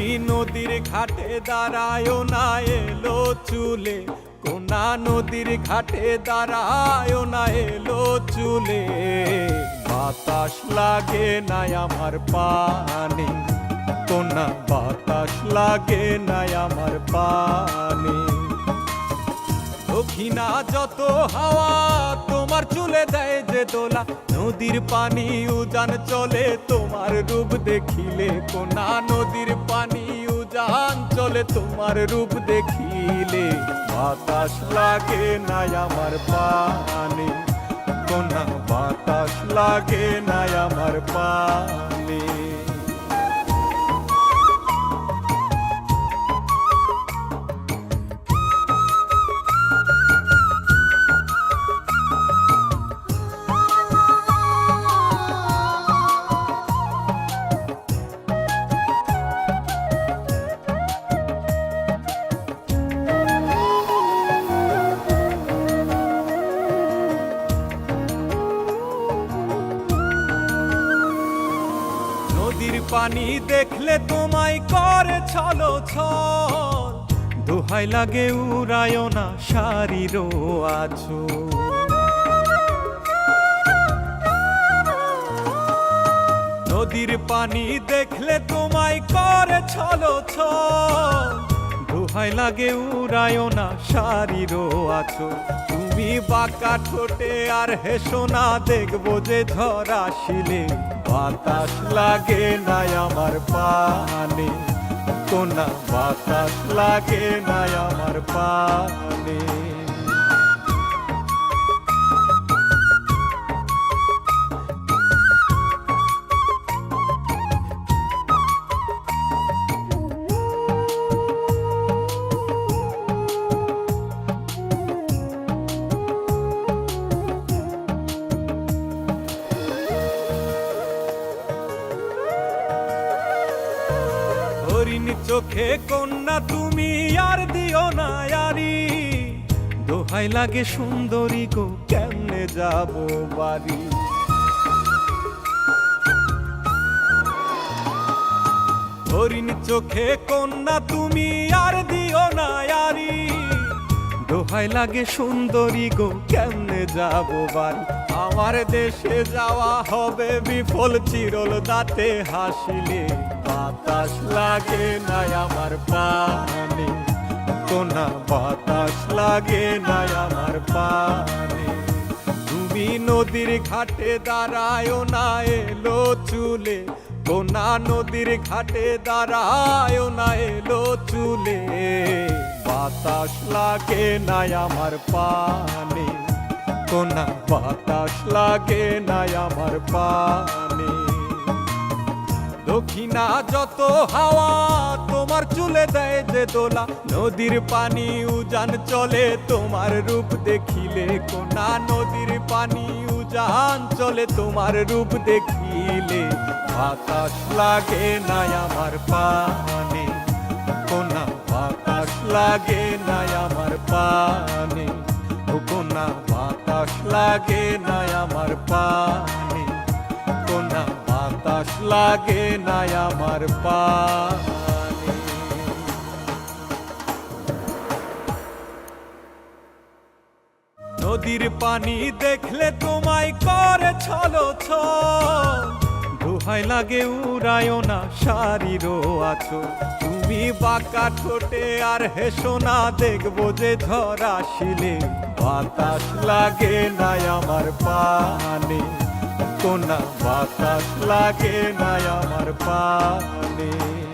নদীর ঘাটে দাঁড়ায় না এলো চুলে। কোনা নদীর ঘাটে দাঁড়ায় না এলো চুলে। বাতাস লাগে না আমার পানি। কোনা বাতাস লাগে না আমার পানি। দক্ষিণা যত হাওয়া তোমার চুলে দেয় যে দোলা নদীর পানি, উজান চলে, তোমার রূপ দেখিলে কোনা। নদীর পানি, উজান চলে, তোমার রূপ দেখিলে। বাতাস লাগে না আমার পানি। কোনা, বাতাস লাগে না আমার পানি। নদীর পানি দেখলে তোমায় করে ছলো ছল। দোহাই লাগে উড়ায় না শারীর আছো নদীর পানি দেখলে তোমায় করে ছলো ছল। দোহাই লাগে উড়ায় না শারীর আছো তুমি বাঁকা ঠোঁটে আর হেসো না, দেখব যে ঝড় আসিলে। বাতাস লাগে না আমার পানি। কোনা বাতাস লাগে না আমার পানি। হরিণ চোখে কন্যা, তুমি আর দিও না আরি দোহাই লাগে সুন্দরী গো, কেমনে যাব বাড়ি? হরিণ চোখে কন্যা, তুমি আর দিও না আরি দোহাই লাগে সুন্দরী গো, কেমনে যাব বাড়ি? আমার দেশে যাওয়া হবে বিফল, চিরল দাঁতে হাসিলে। বাতাস লাগে না আমার পানি কোনা বাতাস লাগে না আমার পানি তুমি নদীর ঘাটে দাঁড়ায় না, এলো চুলে। কোনা নদীর ঘাটে দাঁড়ায় না, এলো চুলে। বাতাস লাগে না আমার পানি কোনা বাতাস লাগে না আমার পানি দক্ষিণা যত হাওয়া তোমার চুলে দেয় যে দোলা। নদীর পানি উজান চলে, তোমার রূপ দেখিলে কোনা। নদীর পানি উজান চলে, তোমার রূপ দেখিলে। বাতাস লাগে না আমার পানি, কোনা। বাতাস লাগে না আমার পানি, কোনা। বাতাস লাগে না আমার পানি। লাগে না আমার পা নদীর পানি দেখলে তোমায় করে ছলো দোহাই লাগে উড়ায় না শারীর আছো তুমি বাঁকা ঠোঁটে আর হেসো না, দেখব যে ঝড় আসিলে বাতাস লাগে না আমার পানি। কোনা বাতাস লাগে না আমার পানি।